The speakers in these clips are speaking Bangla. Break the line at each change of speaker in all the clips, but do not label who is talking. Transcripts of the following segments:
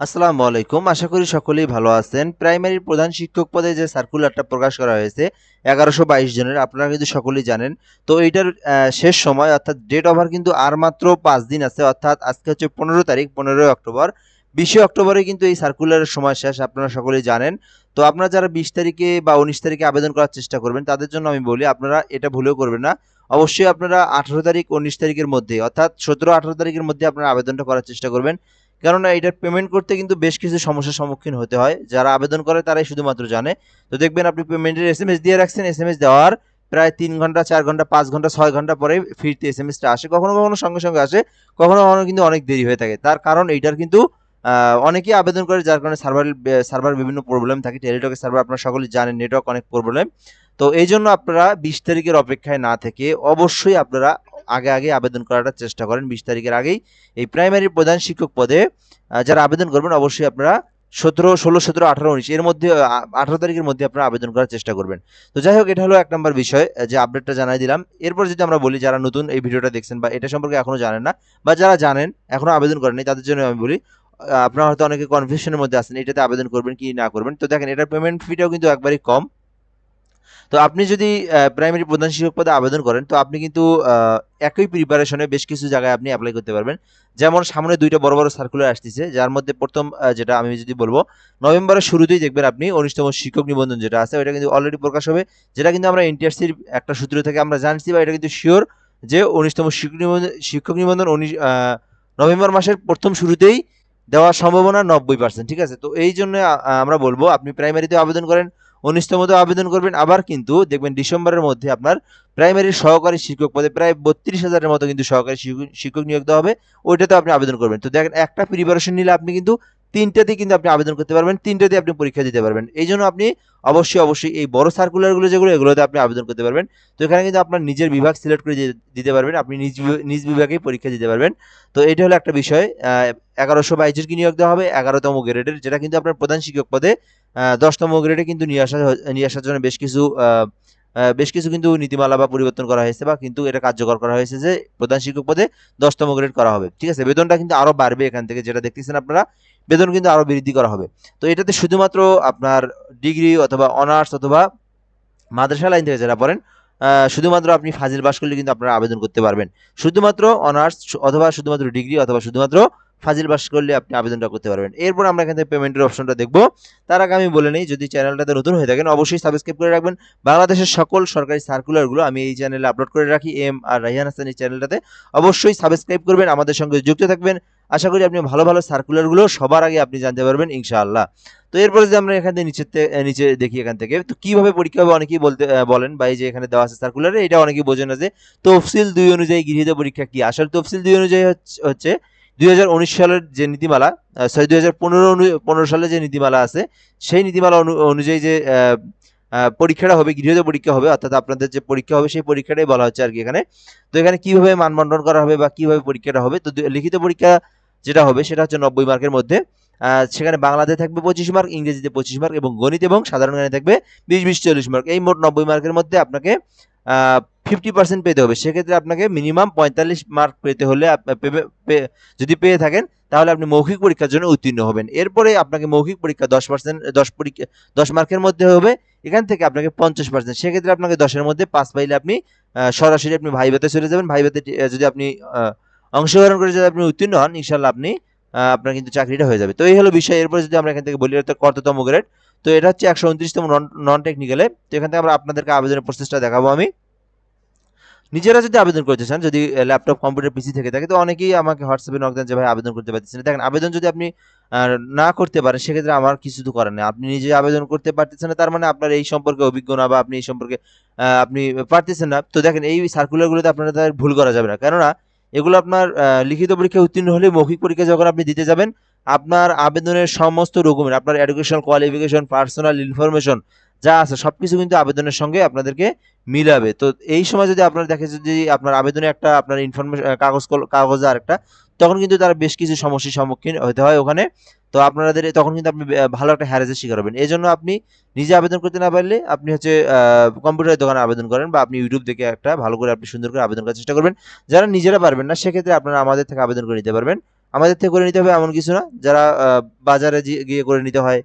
আসসালামু আলাইকুম। আশা করি সকলেই ভালো আছেন। প্রাইমারি প্রধান শিক্ষক পদে যে সার্কুলারটা প্রকাশ করা হয়েছে, এগারোশো বাইশ জনের, আপনারা কিন্তু সকলেই জানেন। তো এইটার শেষ সময়, অর্থাৎ ডেট ওভার কিন্তু আর মাত্র পাঁচ দিন আছে, অর্থাৎ আজকে হচ্ছে পনেরো তারিখ, পনেরোই অক্টোবর। বিশে অক্টোবরে কিন্তু এই সার্কুলারের সময় শেষ, আপনারা সকলেই জানেন। তো আপনারা যারা বিশ তারিখে বা উনিশ তারিখে আবেদন করার চেষ্টা করবেন, তাদের জন্য আমি বলি, আপনারা এটা ভুলেও করবেন না। অবশ্যই আপনারা আঠারো তারিখ, উনিশ তারিখের মধ্যে, অর্থাৎ সতেরো আঠারো তারিখের মধ্যে আপনারা আবেদনটা করার চেষ্টা করবেন। কেননা এটার পেমেন্ট করতে কিন্তু বেশ কিছু সমস্যার সম্মুখীন হতে হয়। যারা আবেদন করে তারাই শুধুমাত্র জানে। তো দেখবেন আপনি পেমেন্টের এস এম এস দিয়ে রাখছেন। এস এম এস দেওয়ার প্রায় তিন ঘণ্টা, চার ঘণ্টা, পাঁচ ঘণ্টা, ছয় ঘণ্টা পরে ফিরতে এস এম এসটা আসে। কখনো কখনো সঙ্গে সঙ্গে আসে। কখনো কখনো কিন্তু অনেক দেরি হয়ে থাকে। তার কারণ এইটার কিন্তু অনেকেই আবেদন করে যার কারণে সার্ভার সার্ভার বিভিন্ন প্রবলেম থাকে। টেলিটকের সার্ভার আপনারা সকলেই জানেন নেটওয়ার্ক অনেক প্রবলেম তো এই জন্য আপনারা বিশ তারিখের অপেক্ষায় না থেকে অবশ্যই আপনারা আগে আগে আবেদন করাটা চেষ্টা করেন। বিশ তারিখের আগেই এই প্রাইমারি প্রধান শিক্ষক পদে যারা আবেদন করবেন অবশ্যই আপনারা সতেরো, ষোলো, সতেরো, আঠারো, উনিশ, এর মধ্যে আঠারো তারিখের মধ্যে আপনারা আবেদন করার চেষ্টা করবেন। তো যাই হোক, এটা হলো এক নম্বর বিষয় যে আপডেটটা জানাই দিলাম। এরপর যদি আমরা বলি, যারা নতুন এই ভিডিওটা দেখছেন বা এটা সম্পর্কে এখনও জানেন না, বা যারা জানেন, এখনও আবেদন করেনি তাদের জন্য আমি বলি আপনারা হয়তো অনেকে কনফিউশনের মধ্যে আছেন, এটাতে আবেদন করবেন কি না করবেন। তো দেখেন, এটার পেমেন্ট ফিটাও কিন্তু একবারই কম। তো আপনি যদি প্রাইমারি প্রধান শিক্ষক পদে আবেদন করেন, তো আপনি কিন্তু একই প্রিপারেশনে বেশ কিছু জায়গায় আপনি অ্যাপ্লাই করতে পারবেন। যেমন সামনে দুইটা বড় বড় সার্কুলার আসতেছে, যার মধ্যে প্রথম যেটা আমি যদি বলব, নভেম্বরের শুরুতেই দেখবেন আপনি উনিশতম শিক্ষক নিবন্ধন যেটা আছে ওটা কিন্তু অলরেডি প্রকাশ হবে। যেটা কিন্তু আমরা এনটিআরসির একটা সূত্র থেকে আমরা জানছি বা এটা কিন্তু শিওর যে উনিশতম শিক্ষক নিবন্ধন শিক্ষক নিবন্ধন উনিশ নভেম্বর মাসের প্রথম শুরুতেই দেওয়ার সম্ভাবনা নব্বই পার্সেন্ট ঠিক আছে? তো এই জন্য আমরা বলব, আপনি প্রাইমারিতে আবেদন করেন উনিশতমতে আবেদন করবেন। আবার কিন্তু দেখবেন ডিসেম্বরের মধ্যে আপনার প্রাইমারি সহকারী শিক্ষক পদে প্রায় বত্রিশ হাজারের মতো কিন্তু সহকারী শিক্ষক নিয়োগ দেওয়া হবে। ওইটাতে আপনি আবেদন করবেন। তো দেখেন, একটা প্রিপারেশন নিলে আপনি কিন্তু তিনটাতে কিন্তু আপনি আবেদন করতে পারবেন তিনটাতে আপনি পরীক্ষা দিতে পারবেন। এই জন্য আপনি অবশ্যই অবশ্যই এই বড় সার্কুলারগুলো যেগুলো, এগুলোতে আপনি আবেদন করতে পারবেন। তো এখানে কিন্তু আপনার নিজের বিভাগ সিলেক্ট করে দিতে পারবেন, আপনি নিজ নিজ বিভাগেই পরীক্ষা দিতে পারবেন। তো এটা হলো একটা বিষয় এগারোশো বাইশের কি নিয়োগ দেওয়া হবে, এগারোতম গ্রেডের, যেটা কিন্তু আপনার প্রধান শিক্ষক পদে দশতম গ্রেডে কিন্তু নিয়ে আসা নিয়ে আসার জন্য বেশ কিছু বেশ কিছু কিন্তু নীতিমালা বা পরিবর্তন করা হয়েছে বা কিন্তু এটা কার্যকর করা হয়েছে যে প্রধান শিক্ষক পদে দশতম গ্রেড করা হবে। ঠিক আছে? বেতনটা কিন্তু আরও বাড়বে এখান থেকে যেটা দেখতেছেন আপনারা। বেতন কিন্তু আরও বৃদ্ধি করা হবে। তো এটাতে শুধুমাত্র আপনার ডিগ্রি অথবা অনার্স অথবা মাদ্রাসা লাইন থেকে যারা পড়েন শুধুমাত্র আপনি ফাজিল পাস করলে কিন্তু আপনারা আবেদন করতে পারবেন। শুধুমাত্র অনার্স অথবা শুধুমাত্র ডিগ্রি অথবা শুধুমাত্র ফাজিল বাস করলে আপনি আবেদনটা করতে পারবেন। এরপর আমরা এখান থেকে পেমেন্টের অপশনটা দেখব। তার আগে আমি বলে নিই, যদি চ্যানেলটাতে নতুন হয়ে থাকেন, অবশ্যই সাবস্ক্রাইব করে রাখবেন। বাংলাদেশের সকল সরকারি সার্কুলারগুলো আমি এই চ্যানেলে আপলোড করে রাখি। এম আর রাইহান হাসান এই চ্যানেলটাতে অবশ্যই সাবস্ক্রাইব করবেন, আমাদের সঙ্গে যুক্ত থাকবেন। আশা করি আপনি ভালো ভালো সার্কুলারগুলো সবার আগে আপনি জানতে পারবেন, ইনশাআল্লাহ। তো এরপরে যদি আমরা এখান থেকে থেকে নিচে দেখি এখান থেকে, তো কীভাবে পরীক্ষা হবে অনেকেই বলতে বলেন বা এই যে এখানে দেওয়া আছে সার্কুলারে এটা অনেকেই বোঝে না যে তফসিল দুই অনুযায়ী গৃহীত পরীক্ষা কি? আসলে তফসিল দুই অনুযায়ী হচ্ছে দুই হাজার উনিশ সালের যে নীতিমালা সরি দুই হাজার পনেরো সালে যে নীতিমালা আছে, সেই নীতিমালা অনু- অনুযায়ী যে পরীক্ষাটা হবে, গৃহীত পরীক্ষা হবে, অর্থাৎ আপনাদের যে পরীক্ষা হবে, সেই পরীক্ষাটাই বলা হচ্ছে আর কি এখানে। তো এখানে কীভাবে মানবন্টন করা হবে বা কীভাবে পরীক্ষাটা হবে? তো লিখিত পরীক্ষা যেটা হবে, সেটা হচ্ছে নব্বই মার্কের মধ্যে। সেখানে বাংলাতে থাকবে পঁচিশ মার্ক, ইংরেজিতে পঁচিশ মার্ক এবং গণিত এবং সাধারণ জ্ঞানে থাকবে বিশ বিশ, চল্লিশ মার্ক। এই মোট নব্বই মার্কের মধ্যে আপনাকে ফিফটি পার্সেন্ট পেতে হবে। সেক্ষেত্রে আপনাকে মিনিমাম পঁয়তাল্লিশ মার্ক পেতে হলে যদি পেয়ে থাকেন, তাহলে আপনি মৌখিক পরীক্ষার জন্য উত্তীর্ণ হবেন। এরপরে আপনাকে মৌখিক পরীক্ষা দশ পার্সেন্ট দশ পরীক্ষা, দশ মার্কের মধ্যে হবে। এখান থেকে আপনাকে পঞ্চাশ পার্সেন্ট সেক্ষেত্রে আপনাকে দশের মধ্যে পাস পাইলে আপনি সরাসরি আপনি ভাইভাতে চলে যাবেন। ভাইভাতে যদি আপনি অংশগ্রহণ করে যদি আপনি উত্তীর্ণ হন ইনশাল্লাহ আপনি আপনার কিন্তু চাকরিটা হয়ে যাবে। তো এই হলো বিষয়। এরপর যদি আমরা এখান থেকে বলি, এটা কততম গ্রেড তো এটা হচ্ছে একশো উনত্রিশতম নন টেকনিক্যালে তো এখান থেকে আমরা আপনাদেরকে আবেদনের প্রসেসটা দেখাবো আমি। নিজেরা যদি আবেদন করতে চান, যদি ল্যাপটপ কম্পিউটার পিসি থেকে থাকে তো অনেকেই আমাকে হোয়াটসঅ্যাপে নক দেন যে, ভাই, আবেদন করতে পারতেছেন। দেখেন, আবেদন যদি আপনি না করতে পারেন, সেক্ষেত্রে আমার কিছু তো করার নেই। আপনি নিজে আবেদন করতে পারতেছেন না, তার মানে আপনার এই সম্পর্কে অভিজ্ঞ না বা আপনি এই সম্পর্কে আপনি পারতেছেন না। তো দেখেন, এই সার্কুলারগুলোতে আপনাদের ভুল করা যাবে না। কেননা, এগুলো আপনার লিখিত পরীক্ষায় উত্তীর্ণ হলে মৌখিক পরীক্ষা যখন আপনি দিতে যাবেন, আপনার আবেদনের সমস্ত ডকুমেন্ট আপনার এডুকেশনাল কোয়ালিফিকেশন পার্সোনাল ইনফরমেশন যা আছে, সবকিছু কিন্তু আবেদনের সঙ্গে আপনাদেরকে মিলাবে। তো এই সময় যদি আপনার দেখে যদি আপনার আবেদনে একটা আপনার ইনফরমেশন কাগজ কাগজ আর একটা, তখন কিন্তু তারা বেশ কিছু সমস্যার সম্মুখীন হতে হয় ওখানে। তো আপনাদের, তখন কিন্তু আপনি ভালো একটা হ্যারেজের শিকার হবেন। এই জন্য আপনি নিজে আবেদন করতে না পারলে আপনি হচ্ছে কম্পিউটারের দোকানে আবেদন করেন বা আপনি ইউটিউব দেখে একটা ভালো করে আপনি সুন্দর করে আবেদন করার চেষ্টা করবেন। যারা নিজেরা পারবেন না, সেক্ষেত্রে আপনারা আমাদের থেকে আবেদন করে নিতে পারবেন। আমাদের থেকে করে নিতে হবে এমন কিছু না। যারা বাজারে গিয়ে করে নিতে হয়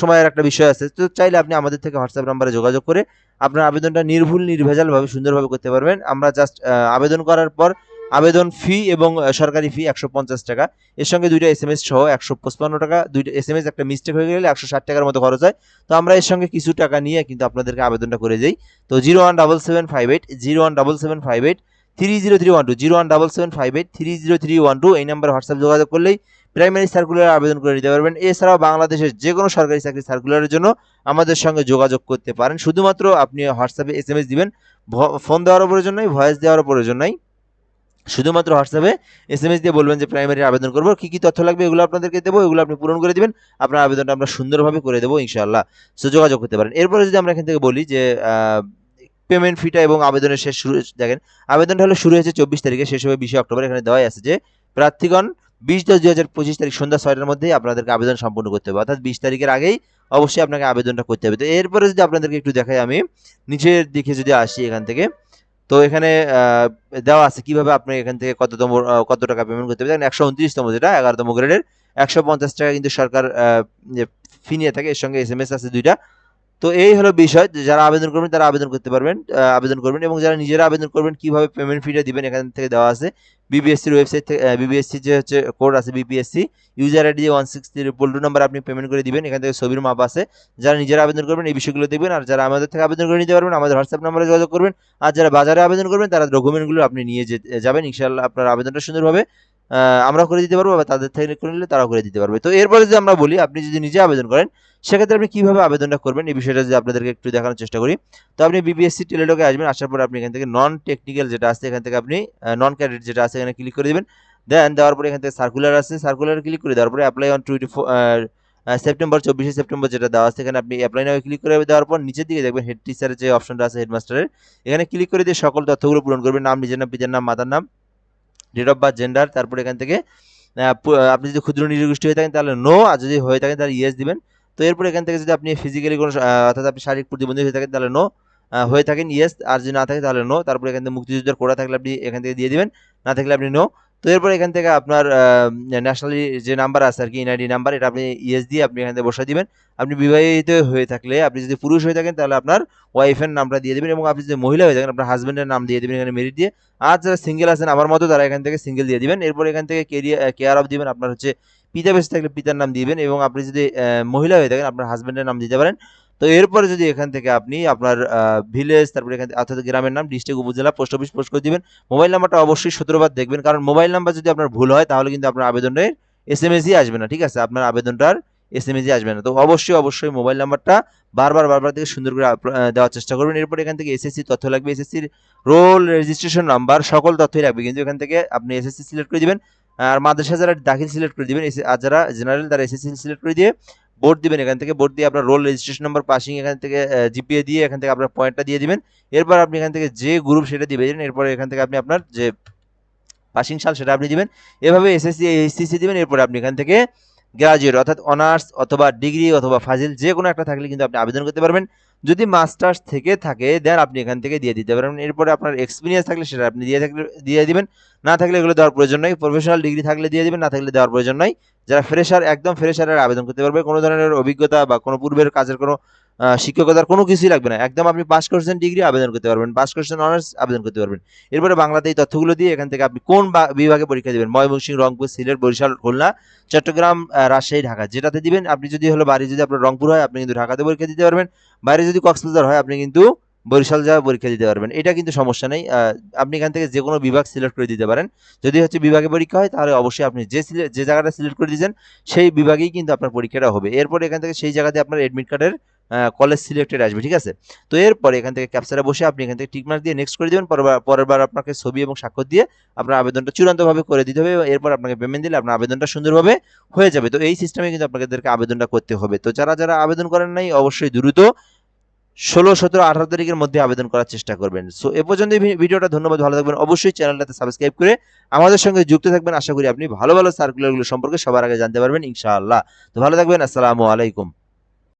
সময়ের একটা বিষয় আছে। তো চাইলে আপনি আমাদের থেকে হোয়াটসঅ্যাপ নাম্বারে যোগাযোগ করে আপনার আবেদনটা নির্ভুল, নির্ভেজালভাবে, সুন্দরভাবে করতে পারবেন। আমরা জাস্ট আবেদন করার পর আবেদন ফি এবং সরকারি ফি একশো পঞ্চাশ টাকা। এর সঙ্গে দুইটা এস এম এস সহ একশো পঁচপান্ন টাকা। দুইটা এস এম এস একটা মিস্টেক হয়ে গেলে একশো ষাট টাকার মতো খরচ হয়। তো আমরা এর সঙ্গে কিছু টাকা নিয়ে কিন্তু আপনাদেরকে আবেদনটা করে দিই। তো zero one double seven five eight zero one double seven five eight three zero three one two zero one double seven five eight three zero three one two এই নাম্বারে হোয়াটসঅ্যাপ যোগাযোগ করলেই প্রাইমারি সার্কুলার আবেদন করে নিতে পারবেন। এছাড়াও বাংলাদেশের যে কোনো সরকারি চাকরি সার্কুলারের জন্য আমাদের সঙ্গে যোগাযোগ করতে পারেন। শুধুমাত্র আপনি হোয়াটসঅ্যাপে এস এম এস দিবেন ফোন দেওয়ারও প্রয়োজন নাই ভয়েস দেওয়ারও প্রয়োজন নাই শুধুমাত্র হোয়াটসঅ্যাপে এস এম এস দিয়ে বলবেন যে প্রাইমারি আবেদন করব। কী কী তথ্য লাগবে এগুলো আপনাদেরকে দেবো, এগুলো আপনি পূরণ করে দিবেন। আপনার আবেদনটা আমরা সুন্দরভাবে করে দেবো, ইনশাআল্লাহ। সো যোগাযোগ করতে পারেন। এরপরে যদি আমরা এখান থেকে বলি যে পেমেন্ট ফিটা এবং আবেদনের শেষ শুরু, দেখেন, আবেদনটা হলো শুরু হয়েছে চব্বিশ তারিখে, শেষ হবে বিশে অক্টোবর। এখানে দেওয়াই আছে যে, প্রার্থীগণ বিশ দশ দুই হাজার পঁচিশ তারিখ সন্ধ্যা ছয়টার মধ্যেই আপনাদেরকে আবেদন সম্পূর্ণ করতে হবে। অর্থাৎ বিশ তারিখের আগেই অবশ্যই আপনাকে আবেদনটা করতে হবে। তো এরপরে যদি আপনাদেরকে একটু দেখাই আমি, নিচের দিকে যদি আসি এখান থেকে, তো এখানে দেওয়া আছে কীভাবে আপনি এখান থেকে কততম কত টাকা পেমেন্ট করতে হবে। দেখেন একশো উনত্রিশতম যেটা, এগারোতম গ্রেডের একশো পঞ্চাশ টাকা কিন্তু সরকার ফি নিয়ে থাকে, এর সঙ্গে এস এম এস আছে দুইটা। তো এই হলো বিষয় যারা আবেদন করবেন, তারা আবেদন করতে পারবেন আবেদন করবেন এবং যারা নিজেরা আবেদন করবেন, কীভাবে পেমেন্ট ফিটা দিবেন এখান থেকে দেওয়া আছে। বিবিএসসির ওয়েবসাইট থেকে বিবিএসসি যে হচ্ছে কোড আছে BBSC user ID one six three পোল্টু number আপনি পেমেন্ট করে দিবেন, এখান থেকে ছবির মাপ আছে। যারা নিজেরা আবেদন করবেন, এই বিষয়গুলো দেখবেন, আর যারা আমাদের থেকে আবেদন করে নিতে পারবেন, আমাদের হোয়াটসঅ্যাপ নাম্বারে যোগাযোগ করবেন, আর যারা বাজারে আবেদন করবেন, তারা ডকুমেন্টগুলো আপনি নিয়ে যাবেন, ইনশাআল্লাহ আপনার আবেদনটা সুন্দরভাবে আমরা করে দিতে পারব বা তাদের থেকে করে নিলে তারাও করে দিতে পারবে। তো এরপরে যদি আমরা বলি, আপনি যদি নিজে আবেদন করেন, সেক্ষেত্রে আপনি কীভাবে আবেদনটা করবেন? এই বিষয়টা যদি আপনাদেরকে একটু দেখানোর চেষ্টা করি। তো আপনি বিবিএসসি টেলেডকে আসবেন, আসার পর আপনি এখান থেকে নন টেকনিক্যাল যেটা আছে, এখান থেকে আপনি নন ক্যাডেট যেটা আছে, এখানে ক্লিক করে দিবেন। দেন দেওয়ার পরে এখান থেকে সার্কুলার আছে সার্কুলার ক্লিক করে দেওয়ার পরে অ্যাপ্লাই অন টোয়েন্টি সেপ্টেম্বর চব্বিশে সেপ্টেম্বর যেটা দেওয়া আছে, এখানে আপনি অ্যাপ্লাই নাও ক্লিক করে দেওয়ার পর নিচের দিকে দেখবেন হেড টিচারের যে অপশনটা আছে হেডমাস্টারের এখানে ক্লিক করে দিয়ে সকল তথ্যগুলো পূরণ করবেন। নাম, নিজের নাম, পিতার নাম, মাতার নাম ডেট অফ বার্থ জেন্ডার তারপর এখান থেকে আপনি যদি ক্ষুদ্র নিরগোষ্ঠী হয়ে থাকেন, তাহলে নো আর যদি হয়ে থাকেন, তাহলে ইয়েস দিবেন। তো এরপর এখান থেকে যদি আপনি ফিজিক্যালি কোনো অর্থাৎ আপনি শারীরিক প্রতিবন্ধী হয়ে থাকেন, তাহলে নো হয়ে থাকেন ইয়েস আর যদি না থাকে, তাহলে নো তারপরে এখান থেকে মুক্তিযুদ্ধের কোড়া থাকলে আপনি এখান থেকে দিয়ে দিবেন, না থাকলে আপনি নো তো এরপর এখান থেকে আপনার ন্যাশনালি যে নাম্বার আছে আর কি এনআইডি নাম্বার এটা আপনি ইয়েস দিয়ে আপনি এখান থেকে বসে দিবেন। আপনি বিবাহিত হয়ে থাকলে, আপনি যদি পুরুষ হয়ে থাকেন, তাহলে আপনার ওয়াইফের নামটা দিয়ে দেবেন এবং আপনি যদি মহিলা হয়ে থাকেন, আপনার হাজবেন্ডের নাম দিয়ে দেবেন এখানে মেরিট দিয়ে। আর যারা সিঙ্গেল আছেন, আমার মতো তারা এখান থেকে সিঙ্গেল দিয়ে দিবেন। এরপর এখান থেকে কেরিয়ার কেয়ার অফ দিবেন, আপনার হচ্ছে পিতা বেঁচে থাকলে পিতার নাম দিবেন এবং আপনি যদি মহিলা হয়ে থাকেন, আপনার হাজবেন্ডের নাম দিতে পারেন। তো এরপরে যদি এখান থেকে আপনি আপনার ভিলেজ তারপরে এখান থেকে, অর্থাৎ গ্রামের নাম ডিস্ট্রিক্ট উপজেলা পোস্ট অফিস পোস্ট করে দিবেন। মোবাইল নাম্বারটা অবশ্যই সতেরোবার দেখবেন, কারণ মোবাইল নাম্বার যদি আপনার ভুল হয়, তাহলে কিন্তু আপনার আবেদনের এস এম এসই আসবে না, ঠিক আছে? আপনার আবেদনটার এস এম এসই আসবে না। তো অবশ্যই অবশ্যই মোবাইল নাম্বারটা বারবার বারবার থেকে সুন্দর করে দেওয়ার চেষ্টা করবেন। এরপর এখান থেকে এসএসসি তথ্য লাগবে। এসএসসির রোল রেজিস্ট্রেশন নাম্বার সকল তথ্যই লাগবে। কিন্তু এখান থেকে আপনি এসএসসি সিলেক্ট করে দিবেন, আর মাদ্রাসা যারা দাখিল সিলেক্ট করে দিবেন আর যারা জেনারেল তারা এসএসসি সিলেক্ট করে দিয়ে বোর্ড দিবেন এখান থেকে বোর্ড দিয়ে আপনার রোল রেজিস্ট্রেশন নাম্বার পাসিং এখান থেকে জিপিএ দিয়ে এখান থেকে আপনার পয়েন্টটা দিয়ে দিবেন। এরপর আপনি এখান থেকে যে গ্রুপ সেটা দিবেন এরপর এখান থেকে আপনি আপনার যে পাসিং সাল সেটা আপনি দিবেন। এভাবে এসএসসি এইচসিসি দিবেন, এরপর আপনি এখান থেকে গ্রাজুয়েট অর্থাৎ অনার্স অথবা ডিগ্রি অথবা ফাজিল যে কোনো একটা থাকলে কিন্তু আপনি আবেদন করতে পারবেন। যদি মাস্টার্স থেকে থাকে দেন আপনি এখান থেকে দিয়ে দিতে পারবেন। এরপরে আপনার এক্সপিরিয়েন্স থাকলে সেটা আপনি দিয়ে থাকলে, দিয়ে দিবেন। না থাকলে এগুলো দেওয়ার প্রয়োজন নয় প্রফেশনাল ডিগ্রি থাকলে দিয়ে দিবেন, না থাকলে দেওয়ার প্রয়োজন নয় যারা ফ্রেশার একদম ফ্রেশারের আবেদন করতে পারবে। কোনো ধরনের অভিজ্ঞতা বা কোনো পূর্বের কাজের কোনো শিক্ষকতার কোনো কিছুই লাগবে না। একদম আপনি পাস করছেন ডিগ্রি আবেদন করতে পারবেন। পাস করছেন অনার্স আবেদন করতে পারবেন। এরপরে বাংলাতে এই তথ্যগুলো দিয়ে এখান থেকে আপনি কোন বিভাগে পরীক্ষা দেবেন? ময়মনসিংহ, রংপুর, সিলেট, বরিশাল, খুলনা, চট্টগ্রাম রাজশাহী, ঢাকা। যেটাতে দিবেন, আপনি যদি হলো বাড়ি যদি আপনার রংপুর হয়, আপনি কিন্তু ঢাকাতে পরীক্ষা দিতে পারবেন। বাইরে যদি কক্সবাজার হয়, আপনি কিন্তু বরিশাল যাওয়া পরীক্ষা দিতে পারবেন। এটা কিন্তু সমস্যা নেই। আপনি এখান থেকে যে কোনো বিভাগ সিলেক্ট করে দিতে পারেন। যদি হচ্ছে বিভাগে পরীক্ষা হয়, তাহলে অবশ্যই আপনি যে যে জায়গাটা সিলেক্ট করে দিয়েছেন, সেই বিভাগেই কিন্তু আপনার পরীক্ষাটা হবে। এরপর এখান থেকে সেই জায়গাতে আপনার অ্যাডমিট কার্ডের কলেজ সিলেক্টেড আসবে, ঠিক আছে? তো এরপরে এখান থেকে ক্যাপচারে বসে আপনি এখান থেকে টিকমার্ক দিয়ে নেক্সট করে দেবেন। পরের বার আপনাকে ছবি এবং স্বাক্ষর দিয়ে আপনার আবেদনটা চূড়ান্তভাবে করে দিতে হবে এরপর আপনাকে পেমেন্ট দিলে আপনার আবেদনটা সুন্দরভাবে হয়ে যাবে। তো এই সিস্টেমে কিন্তু আপনাদেরকে আবেদনটা করতে হবে। তো যারা যারা আবেদন করেন নাই, অবশ্যই দ্রুত ষোলো, সতেরো, আঠারো তারিখের মধ্যে আবেদন করার চেষ্টা করবেন। সো এ পর্যন্ত ভিডিওটা ধন্যবাদ, ভালো থাকবেন। অবশ্যই চ্যানেলটাতে সাবস্ক্রাইব করে আমাদের সঙ্গে যুক্ত থাকবেন। আশা করি আপনি ভালো ভালো সার্কুলারগুলো সম্পর্কে সবার আগে জানতে পারবেন, ইনশাআল্লাহ। তো ভালো থাকবেন, আসসালামু আলাইকুম।